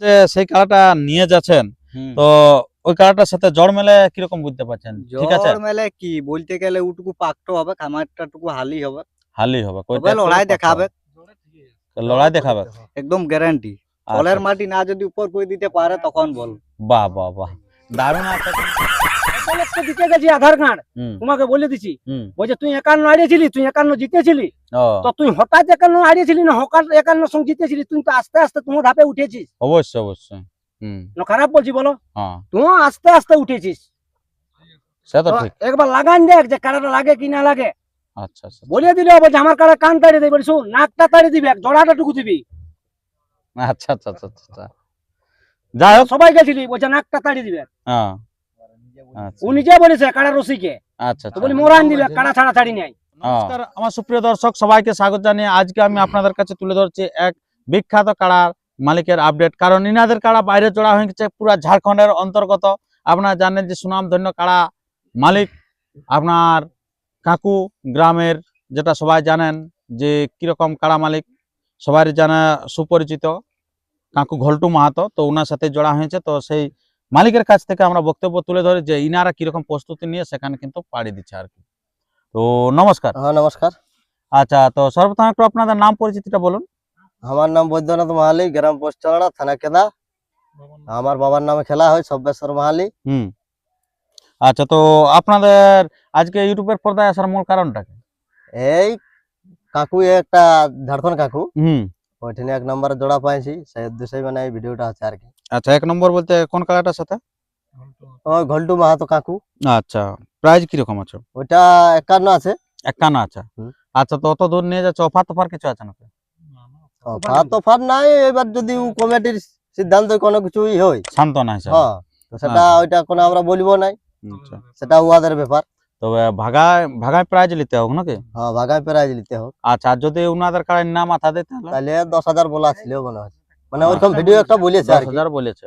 যে সেই কালাটা নিয়ে যাচ্ছেন তো ওই কালাটার সাথে জড় মেলে কীরকম বুঝতে পারছেন? ঠিক আছে? জ্বর মেলে কি? বলতে গেলে ওটুকু পাকটো হবে খামারটা টুকু হালি হবে। হালি হবে কই তবে লড়াই দেখাবে। লড়াই দেখাবে? একদম গ্যারান্টি আচ্ছা, কলের মাটি না যদি উপর কই দিতে পারে তখন বল। বাহ বাহ বাহ। দারুণ আছে একটা দিতে গেছি আধার কার্ড। তোমাকে বলে দিছি। বলছে তুই একান্ন হারিয়েছিলি তুই একান্ন জিতেছিলি। তো তুই হঠাৎ একান্ন হারিয়েছিলি না হকার একান্ন সঙ্গে জিতেছিলি তুই তো আস্তে আস্তে তোমার ধাপে উঠেছিস। অবশ্যই অবশ্যই। খারাপ বলছি বলো। তুই আস্তে আস্তে উঠেছিস। একবার লাগান দেখ যে কারাটা লাগে কি না লাগে। আচ্ছা আচ্ছা বলে দিলে হবে যে আমার কারা কান তাড়িয়ে দেবে শুন নাকটা তাড়িয়ে দিবি জড়াটা টুকু দিবি। আচ্ছা আচ্ছা আচ্ছা আচ্ছা যাই হোক। সবাই গেছিলি বলছে নাকটা তাড়িয়ে দিবে। হ্যাঁ আচ্ছা। ও বলেছে কারা রসিকে। আচ্ছা তো আচ্ছা। বলি মোরান দিবে কারা ছাড়া ছাড়ি নাই। নমস্কার আমার সুপ্রিয় দর্শক সবাইকে স্বাগত জানিয়ে আজকে আমি আপনাদের কাছে তুলে ধরছি এক বিখ্যাত কাড়ার মালিকের আপডেট। কারণ ইনাদের কাড়া বাইরে চড়া হয়ে গেছে পুরা ঝাড়খণ্ডের অন্তর্গত। আপনারা জানেন যে সুনামধন্য কাড়া মালিক আপনার কাকু গ্রামের যেটা সবাই জানেন যে কীরকম কাড়া মালিক সবাই জানা সুপরিচিত কাকু ঘল্টু মাহাতো তো ওনার সাথে জড়া হয়েছে তো সেই মালিকের কাছ থেকে আমরা বক্তব্য তুলে ধরি যে ইনারা কীরকম প্রস্তুতি নিয়ে সেখানে কিন্তু পাড়ি দিচ্ছে আর কি। তো নমস্কার। হ্যাঁ নমস্কার। আচ্ছা তো সর্বপ্রথম একটু আপনাদের নাম পরিচিতিটা বলুন। আমার নাম বৈদ্যনাথ মাহালি গ্রাম পোস্টচড়া থানা কেদা। আমার বাবার নামে খেলা হয় সব্যেশ্বর মাহালি। হুম। আচ্ছা তো আপনাদের আজকে ইউটিউবের পর্দায় আসার মূল কারণটা কি? এই কাকু একটা ঝাড়খন্ড কাকু। হুম। ওইখানে এক নম্বরে জোড়া পাইছি সেই উদ্দেশ্যে মানে এই ভিডিওটা আছে আর কি। আচ্ছা এক নম্বর বলতে কোন কালারটার সাথে? ওই ঘন্টু মাহাতো কাকু। আচ্ছা প্রাইস কীরকম আছে? ওইটা একান্ন আছে। একান্ন আছে? আচ্ছা তো অত দূর নিয়ে যাচ্ছে অফার তোফার কিছু আছে নাকি? ফার তো ফার নাই। এবার যদি কমিটির সিদ্ধান্ত কোনো কিছুই হয়। সান্ত্বনা হিসাবে। হ্যাঁ তো সেটা আচ্ছা। ওইটা কোনো আমরা বলব নাই। আচ্ছা। সেটা উহাদের ব্যাপার। তবে ভাগায় ভাগায় প্রাইজ নিতে হোক নাকি? হ্যাঁ ভাগায় প্রাইজ নিতে হোক আচ্ছা আর যদি ওনাদের কাড়ায় না মাথা দেয় তাহলে? দশ হাজার বলা ছিল মনে হয়। মানে ওইরকম ভিডিও একটা বলেছে দশ হাজার বলেছে।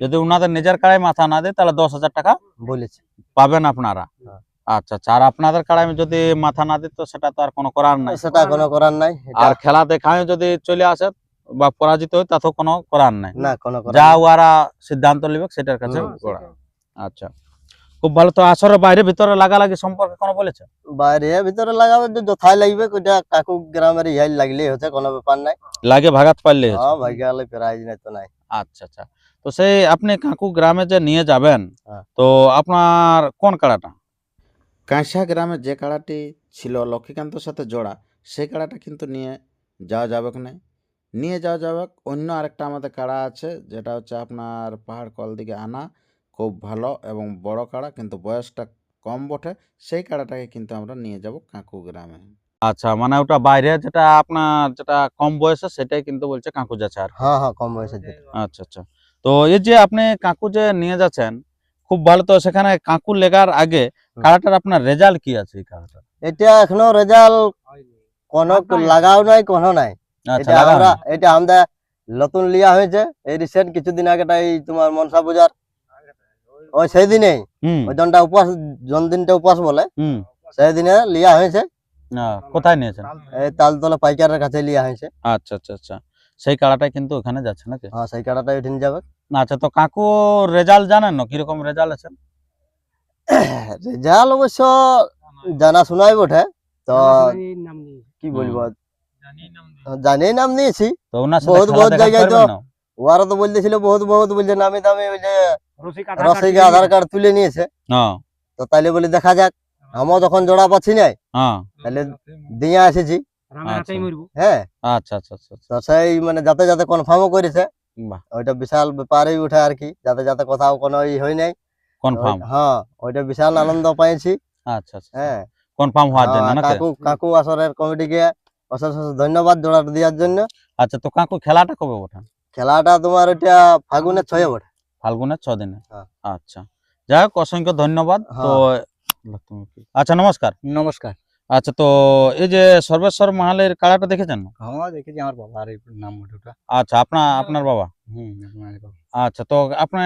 যদি ওনাদের নিজের কাড়ায় মাথা না দেয় তাহলে দশ হাজার টাকা বলেছে। পাবেন আপনারা। হ্যাঁ। আচ্ছা আচ্ছা আর আপনাদের কাড়ায় যদি মাথা না দিত সেটা তো আর কোনো করার নাই। সেটা কোনো করার নাই। আর খেলা দেখায় যদি চলে আসে বা পরাজিত হয় তাতেও কোনো করার নাই। না কোনো করার যা। ওরা সিদ্ধান্ত নেবে সেটার কাছে আচ্ছা। খুব ভালো তো আসরের বাইরে ভিতরে লাগালাগি সম্পর্কে কোনো বলেছে? বাইরে ভিতরে লাগাবে যে যথাই লাগবে ওইটা কাকু গ্রামের ইহাই লাগলেই হচ্ছে কোনো ব্যাপার নাই। লাগে ভাগাত পারলে হ্যাঁ ভাগ্য হলে প্রাইজ নাই তো নাই। আচ্ছা আচ্ছা। তো সেই আপনি কাকু গ্রামে যে নিয়ে যাবেন হ্যাঁ। তো আপনার কোন কাড়াটা? কাঁসা গ্রামে যে কাড়াটি ছিল লক্ষ্মীকান্তর সাথে জোড়া সেই কাড়াটা কিন্তু নিয়ে যাওয়া যাবে না নিয়ে যাওয়া যাবে অন্য আরেকটা আমাদের কাড়া আছে যেটা হচ্ছে আপনার পাহাড় কল দিকে আনা। খুব ভালো এবং বড় কাড়া কিন্তু বয়সটা কম বটে সেই কাড়াটাকে কিন্তু আমরা নিয়ে যাব কাকু গ্রামে। আচ্ছা মানে ওটা বাইরে যেটা আপনার যেটা কম বয়সে সেটাই কিন্তু বলছে কাকু যাচ্ছে আর হ্যাঁ হ্যাঁ কম বয়সে আচ্ছা আচ্ছা। তো এই যে আপনি কাকু যে নিয়ে যাচ্ছেন খুব ভালো তো সেখানে কাকু লেগার আগে কাড়াটার আপনার রেজাল্ট কি আছে এই কাড়াটার? এটা এখনও রেজাল্ট কোনো লাগাও নাই কোনো নাই। আচ্ছা এটা। আমরা এটা আমাদের নতুন লিয়া হয়েছে এই রিসেন্ট কিছুদিন আগে এই তোমার মনসা পূজার সেই দিনেই ওই দিনটা উপবাস জন্মদিনটা উপবাস বলে। হুম। সেই দিনে লিয়া হয়েছে। কোথায় নিয়েছেন? এই তালতলা পাইকারের কাছে লিয়া হয়েছে। আচ্ছা আচ্ছা আচ্ছা। সেই কাড়াটাই কিন্তু ওখানে যাচ্ছে নাকি? হ্যাঁ সেই উঠিন যাবে। আচ্ছা তো কাকু রেজাল্ট জানেন না? কীরকম রেজাল্ট আছে? রেজাল্ট অবশ্য জানা শোনাই বটে। তো কি বলব? জানি নাম নিয়েছি। বহুত- বহুত জায়গায় তো- ওরা তো বলতেছিল বহুত বহুত বলছে নামি দামি ওই যে রসিক আধার কার্ড তুলে নিয়েছে। হ্যাঁ। তো তাইলে বলি দেখা যাক আমিও যখন জোড়া পাচ্ছি নাই হ্যাঁ। তাহলে দিয়ে এসেছি। মরবো। হ্যাঁ। আচ্ছা আচ্ছা আচ্ছা আচ্ছা। তো সেই মানে যাতে যাতে কনফার্মও করেছে ওইটা বিশাল ব্যাপারই উঠে আর কি যাতে যাতে কোথাও কোনো ই হয় নাই। কনফার্ম হ্যাঁ ওইটা বিশাল আনন্দ পাইছি। আচ্ছা আচ্ছা। হ্যাঁ। কনফার্ম হওয়ার জন্য হ্যাঁ, নাকি কাকু কাকু আসরের কমিটিকে অশেষ অশেষ ধন্যবাদ জোড়াটা দেওয়ার জন্য। আচ্ছা তো কাকু খেলাটা কবে ওঠা খেলাটা তোমার ওইটা ফাগুনের ছয়ে বটে। ফাল্গুনের ছ দিনে হ্যাঁ। আচ্ছা। যাই হোক অসংখ্য ধন্যবাদ। তো আচ্ছা নমস্কার। নমস্কার। আচ্ছা তো এই যে সর্বেশ্বর মাহালের কাড়াটা দেখেছেন? হ্যাঁ দেখেছি আমার বাবার নাম ওটা আচ্ছা আপনার আপনার বাবা? হুম আচ্ছা তো আপনি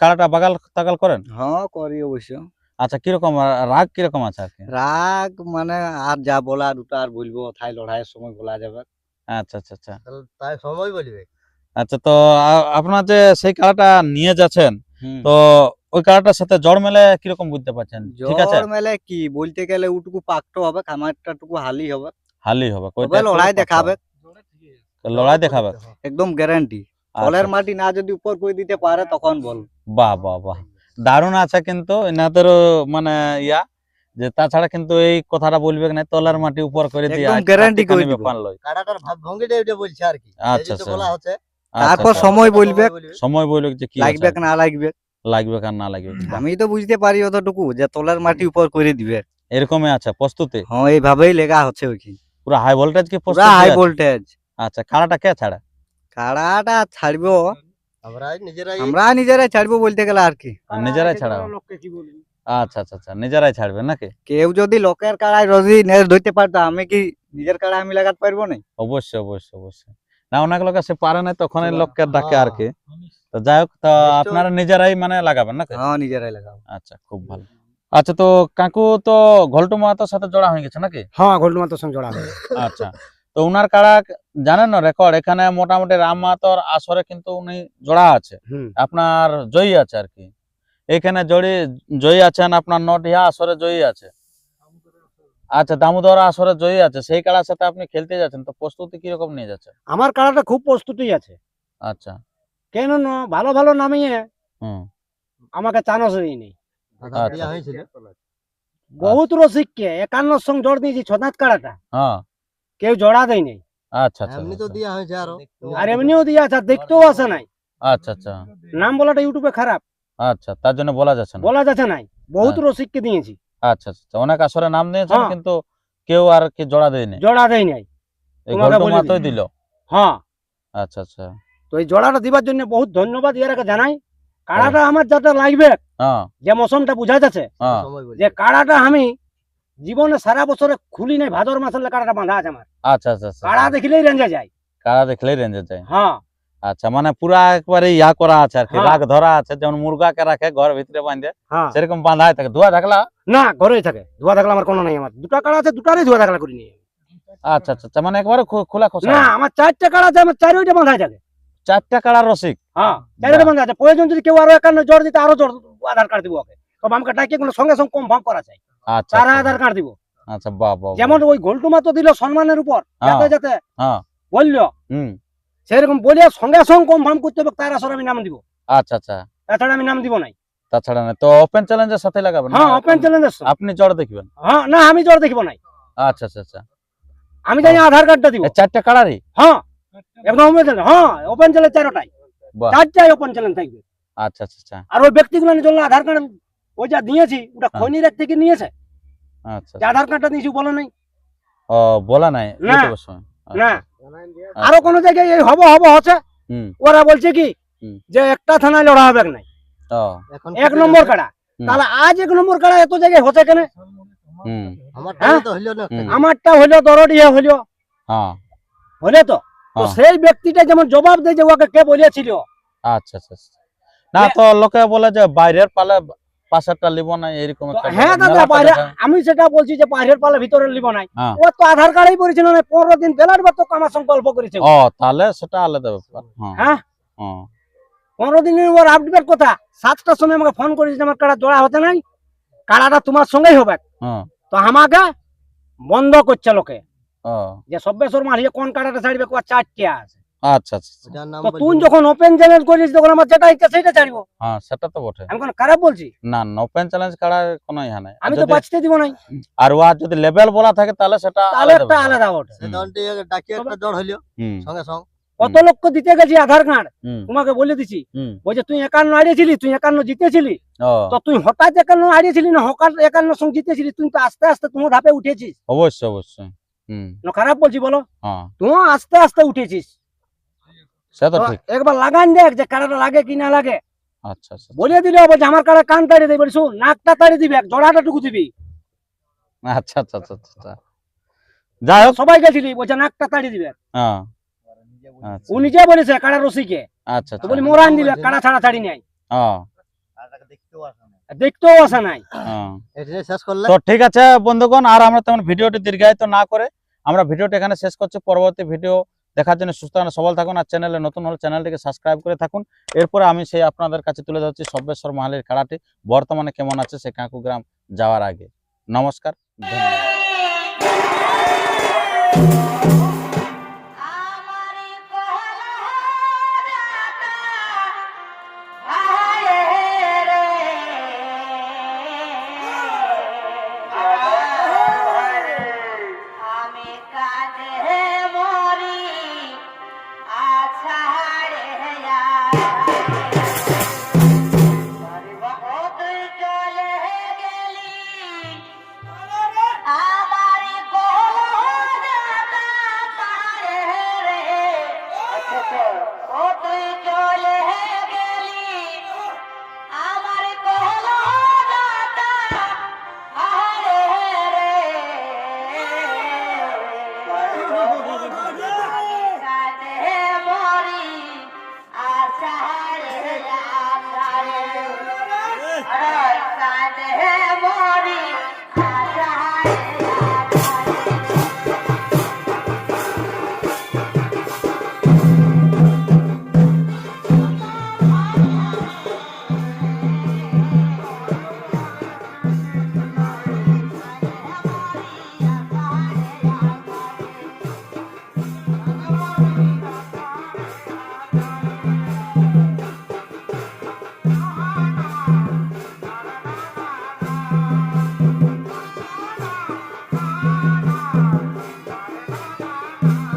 কাড়াটা বাগাল তাগাল করেন? হ্যাঁ করি অবশ্য। আচ্ছা কীরকম রাগ কীরকম আছে আর কি রাগ মানে আর যা বলার ওটা আর বলব থাই লড়াইয়ের সময় বলা যাবে। আচ্ছা আচ্ছা আচ্ছা। তাই সময় বলবে। আচ্ছা তো আপনার যে সেই কাড়াটা নিয়ে যাচ্ছেন তো ওই কাড়াটার সাথে জ্বর মেলে কীরকম বুঝতে পারছেন? ঠিক আছে? জ্বর মেলে কি বলতে গেলে ওটুকু পাকটো হবে খামারটা টুকু হালি হবে। হালি হবে তবে লড়াই দেখাবে। লড়াই দেখাবে। একদম গ্যারান্টি ফলের মাটি না যদি উপর করে দিতে পারে তখন বল। বাহ বাহ বাহ। দারুণ আছে কিন্তু এনাদেরও মানে ইয়া যে তাছাড়া কিন্তু এই কথাটা বলবে না তলার মাটি উপর করে দিয়ে guarantee করে দিব। ব্যাপার লয়। কাড়াটার ভাব ভঙ্গিটা এটা বলছে আর কি। আচ্ছা আচ্ছা। বলা হচ্ছে আচ্ছা, তারপর আচ্ছা। সময় বলবে। সময় বলবে। যে কি লাগবে না লাগবে লাগবে কার না লাগবে আমি তো বুঝতে পারি অতটুকু যে তলের মাটি উপর করে দিবে। এরকমই আছে প্রস্তুতি। হ্যাঁ এইভাবেই লেগা হচ্ছে ওইখানে পুরো হাই ভোল্টেজ কি পুরা প্রস্তুতি হাই ভোল্টেজ আচ্ছা খাড়াটা কে ছাড়া? কাড়াটা ছাড়বো। আমরা নিজেরাই আমরা নিজেরাই ছাড়বো বলতে গেলে আর কি। আর নিজেরাই ছাড়া লোককে কি বলবি আচ্ছা আচ্ছা আচ্ছা নিজেরাই ছাড়বে নাকি? কেউ যদি লোকের কাড়ায় রোজি নেজ ধরতে পারতো আমি কি নিজের কাড়া আমি লাগাতে পারব না অবশ্যই অবশ্যই অবশ্যই। না অনেক লোক সে পারে না তখন লোককে ডাকে আর কি। হ্যাঁ। তো যাই হোক তো আপনারা নিজেরাই মানে লাগাবেন না হ্যাঁ নিজেরাই লাগাবো। আচ্ছা খুব ভালো। আচ্ছা তো কাকু তো ঘল্টু মাহাতোর সাথে জোড়া হয়ে গেছে নাকি? হ্যাঁ গোল্ড মাত্র সঙ্গে জড়া হবে আচ্ছা তো উনার কারা জানেন না রেকর্ড এখানে মোটামুটি রাম মাহাতোর আসরে কিন্তু উনি জোড়া আছে। আপনার জয়ী আছে আর কি। এখানে জড়ি জয়ী আছেন আপনার নটিয়া আসরে জয়ী আছে। আচ্ছা দামোদর আসরে জয়ী আছে সেই কাড়ার সাথে আপনি খেলতে যাচ্ছেন তো প্রস্তুতি কীরকম নিয়ে যাচ্ছেন? আমার কাড়াটা খুব প্রস্তুতি আছে। আচ্ছা। কেন না ভালো ভালো নামিয়ে হুম। আমাকে চানস নেই। দাদা আচ্ছা। হয়েছিল বহুত রসিককে একান্ন সঙ্গে জড় দিয়েছি ছদাঁত কাড়াটা। হ্যাঁ। কেউ জড়া দেয় নাই। আচ্ছা আচ্ছা এমনি তো আচ্ছা। দেয়া হয়েছে আরও। আর এমনিও দিয়ে আছে আর দেখতেও আসে নাই। আচ্ছা আচ্ছা। নাম বলাটা ইউটিউবে খারাপ। আচ্ছা তার জন্য বলা যাচ্ছে না। বলা যাচ্ছে নাই। বহুত হ্যাঁ। রসিককে দিয়েছি। আচ্ছা আচ্ছা অনেক আসরে নাম হ্যাঁ। কিন্তু কেউ আর কি জোড়া দেয়নি? জড়া দেয় নাই এই তোমাকে ঘন্টু বলে মাতই দিল? হ্যাঁ। আচ্ছা আচ্ছা। তো এই জড়াটা দিবার জন্য বহুত ধন্যবাদ ইয়ারাকে জানাই। কাড়াটা আমার যাতে লাগবে হ্যাঁ। যে মৌসুমটা বুঝা যাচ্ছে হ্যাঁ। যে কাড়াটা আমি জীবনে সারা বছরে খুলি নাই ভাদর মাসের কাড়াটা বাঁধা আছে আমার। আচ্ছা আচ্ছা আচ্ছা। কাড়া দেখলেই রেঞ্জে যায়। কারা দেখলেই রেঞ্জে যায়। হ্যাঁ। আচ্ছা মানে পুরা একবারে ইয়া করা আছে আর কি হ্যাঁ। রাগ ধরা আছে যেমন মুরগাকে রাখে ঘর ভিতরে বাঁধে হ্যাঁ। সেরকম বাঁধাই থাকে। ধোয়া থাকলা না ঘরেই থাকে। ধোয়া থাকলে আমার কোনো নাই আমার। দুটা কাড়া আছে দুটারই ধোয়া থাকলা করি নিয়ে। আচ্ছা আচ্ছা আচ্ছা মানে একবারে খোলা খোসা? না আমার চারটা কাড়া আছে আমার চারোটা বাঁধা থাকে। চারটা কাড়া রসিক? হ্যাঁ চারোটা বাঁধা আছে। প্রয়োজন যদি কেউ আরও একান্ন জোর দিতে আরও জোর আধার কার্ড দিব ওকে। তবে আমাকে ডাকিয়ে কোনো সঙ্গে সঙ্গে কনফার্ম করা চাই আচ্ছা তারা আচ্ছা, আধার কার্ড দিব। আচ্ছা বাহ বাহ বাহ। যেমন ওই গোল্টু মাতো দিল সম্মানের উপর হ্যাঁ। যাতে যাতে হ্যাঁ। বলল হুম। সেরকম বলে সঙ্গে সঙ্গে কনফার্ম করতে হবে তার আসলে আমি নাম দিব। আচ্ছা আচ্ছা। তাছাড়া আমি নাম দিব নাই। তাছাড়া না তো ওপেন চ্যালেঞ্জের সাথে লাগাবেন হ্যাঁ ওপেন চ্যালেঞ্জের আপনি জড় দেখবেন? হ্যাঁ না আমি জোর দেখিব নাই। আচ্ছা আচ্ছা আচ্ছা। আমি জানি আধার কার্ডটা দিব। চারটা কাড়ারই হ্যাঁ একদম ওপেন চ্যালেঞ্জ হ্যাঁ ওপেন চ্যালেঞ্জ চারোটাই চারটাই ওপেন চ্যালেঞ্জ থাকবে। আচ্ছা আচ্ছা আচ্ছা। আর ওই ব্যক্তিগুলো জন্য আধার কার্ড ওই যা দিয়েছি ওটা হ্যাঁ। খৈনির থেকে নিয়েছে। আচ্ছা যে আধার কার্ডটা দিয়েছি বলা নাই। ও বলা নাই? না। না। আচ্ছা, আরও কোনো জায়গায় এই হব হব হচ্ছে। ওরা বলছে কি যে একটা থানায় লড়া হবে নাই। এক নম্বর কাড়া। তাহলে আজ এক নম্বর কাড়া এত জায়গায় হচ্ছে কেন? হ্যাঁ? তো হইল না। হুম। আমারটা হইল দরডিয়া হইল। হ্যাঁ হলে তো? তো। সেই ব্যক্তিটা যেমন জবাব দেয় যে ওকে কে বলেছিল। আচ্ছা আচ্ছা আচ্ছা। না তো লোকে বলে যে বাইরের পালে পাশেরটা লিব না এরকম হ্যাঁ দাদা বাইরে আমি সেটা বলছি যে বাইরের পালে ভিতরে লিব নাই। ও তো আধার কার্ডই পড়েছিল না পনেরো দিন বেলার বার তো আমার সঙ্গে গল্প করেছে ও। ও তাহলে সেটা আলাদা ব্যাপার হ্যাঁ। হ্যাঁ? হ্যাঁ পনেরো দিনের ওর আপডেট কথা? সময় আমাকে ফোন করেছে আমার কাড়া জোড়া হতে নাই কাড়াটা তোমার সঙ্গেই হবে। হ্যাঁ। তো আমাকে বন্ধ করছে লোকে। যে সব্যেশ্বর মারিয়ে কোন কাড়াটা ছাড়বে কোয়া চারটে আছে। আচ্ছা আচ্ছা আচ্ছা। তুই যখন ওপেন চ্যালেঞ্জ করিস তখন আমার যেটা ইচ্ছা সেটা ছাড়বো। হ্যাঁ সেটা তো বটে। আমি কোনো খারাপ বলছি? না ওপেন চ্যালেঞ্জ করার কোনো ইহা নাই। আমি তো বাঁচতে দিব নাই। আর যদি লেভেল বলা থাকে তাহলে সেটা তাহলে আলাদা একটা আলাদা ওঠে সে তখন একটা জ্বর হইল সঙ্গে সঙ্গে। কত লক্ষ দিতে গেছি আধার কার্ড? হুম। তোমাকে বলে দিছি। বলছে তুই একান্ন হারিয়েছিলি তুই একান্ন জিতেছিলি। তো তুই হঠাৎ একান্ন হারিয়েছিলি না হঠাৎ একান্ন সঙ্গে জিতেছিলি তুই তো আস্তে আস্তে তোমার ধাপে উঠেছিস। অবশ্যই অবশ্যই। হুম। না খারাপ বলছি বলো। হ্যাঁ। তুই আস্তে আস্তে উঠেছিস। সে তো ঠিক। একবার লাগান দেখ যে কারাটা লাগে কি না লাগে। আচ্ছা আচ্ছা বলে দিলে বলছে আমার কারা কান তাড়িয়ে দেবে। শুন নাকটা তাড়িয়ে দিবি জড়াটা টুকু দিবি। আচ্ছা আচ্ছা আচ্ছা আচ্ছা যাই হোক। সবাই গেছিলি বলছে নাকটা তাড়িয়ে দিবে। হ্যাঁ। আচ্ছা। ও নিজে বলেছে কারা রসিকে? আচ্ছা তো আচ্ছা। বলি মোরান দিবে ছাড়া ছাড়ি নাই। হ্যাঁ। দেখতেও আসে নাই। হ্যাঁ। এটা শেষ করলে? তো ঠিক আছে বন্ধুগণ আর আমরা তেমন ভিডিওটি দীর্ঘায়িত না করে আমরা ভিডিওটি এখানে শেষ করছি। পরবর্তী ভিডিও দেখার জন্য সুস্থ সবল থাকুন আর চ্যানেলে নতুন হলে চ্যানেলটিকে সাবস্ক্রাইব করে থাকুন। এরপরে আমি সেই আপনাদের কাছে তুলে ধরছি সব্যেশ্বর মাহালের খেলাটি। বর্তমানে কেমন আছে সে কাকু গ্রাম যাওয়ার আগে। নমস্কার, ধন্যবাদ।